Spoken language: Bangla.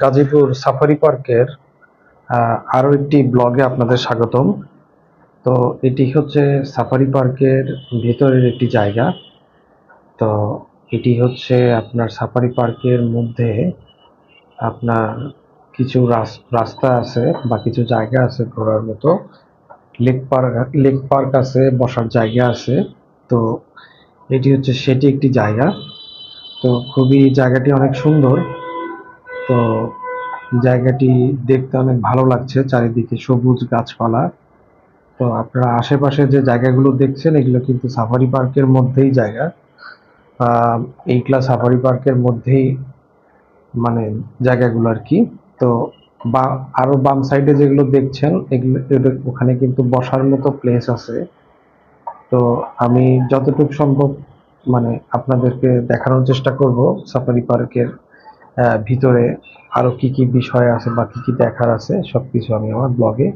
গাজীপুর সাফারি পার্কের আহ, আরও একটি ব্লগে আপনাদের স্বাগতম। তো এটি হচ্ছে সাফারি পার্কের ভেতরের একটি জায়গা। তো এটি হচ্ছে আপনার সাফারি পার্কের মধ্যে আপনার কিছু রাস- রাস্তা আছে বা কিছু জায়গা আছে ঘোরার মতো। লেক পার্ক লেক পার্ক আছে বসার জায়গা আছে। তো এটি হচ্ছে সেটি একটি জায়গা। তো খুবই জায়গাটি অনেক সুন্দর। তো জায়গাটি দেখতে অনেক ভালো লাগছে, চারিদিকে সবুজ গাছপালা। তো আপনারা আশেপাশে যে জায়গাগুলো দেখছেন, এগুলো কিন্তু সাফারি পার্কের মধ্যেই জায়গা। এইগুলা সাফারি পার্কের মধ্যেই মানে জায়গাগুলো আর কি। তো বা আরও বাম সাইডে যেগুলো দেখছেন, এগুলো ওখানে কিন্তু বসার মতো প্লেস আছে। তো আমি যতটুকু সম্ভব মানে আপনাদেরকে দেখানোর চেষ্টা করব সাফারি পার্কের ভিতরে আরও কি কি বিষয় আছে বা কি কি দেখার আছে, সবকিছু আমি আমার ব্লগে